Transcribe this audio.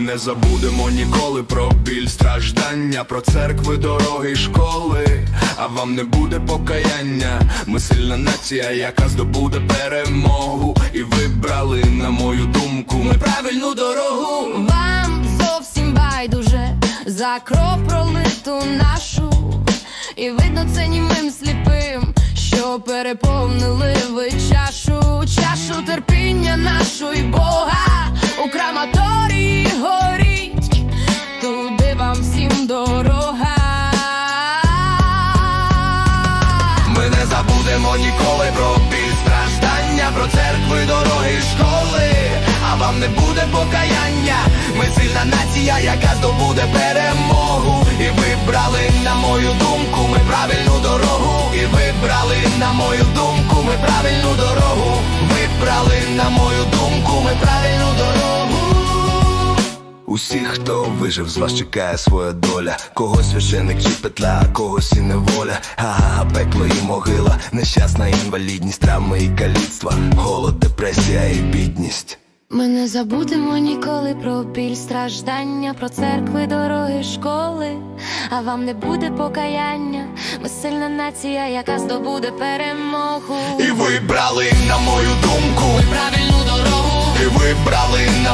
Не забудемо ніколи про біль страждання, про церкви, дороги й школи. А вам не буде покаяння. Ми сильна нація, яка здобуде перемогу. І вибрали, на мою думку, ми правильну дорогу. Вам зовсім байдуже за кров пролиту нашу, і видно це німим сліпим, що переповнили ви чашу, чашу терпіння всім дорога. Ми не забудемо ніколи про біль страждання, про церкви, дороги, школи. А вам не буде покаяння. Ми сильна нація, яка здобуде перемогу. І вибрали, на мою думку, ми правильну дорогу. І вибрали, на мою думку, ми правильну дорогу. Вибрали, на мою Усіх, хто вижив, з вас чекає своя доля. Когось священик чи петля, а когось і неволя. Ага, пекло і могила, нещасна інвалідність, травми і каліцтва, голод, депресія і бідність. Ми не забудемо ніколи про біль страждання, про церкви, дороги, школи. А вам не буде покаяння. Ми сильна нація, яка здобуде перемогу. І вибрали, на мою думку, Ми правильно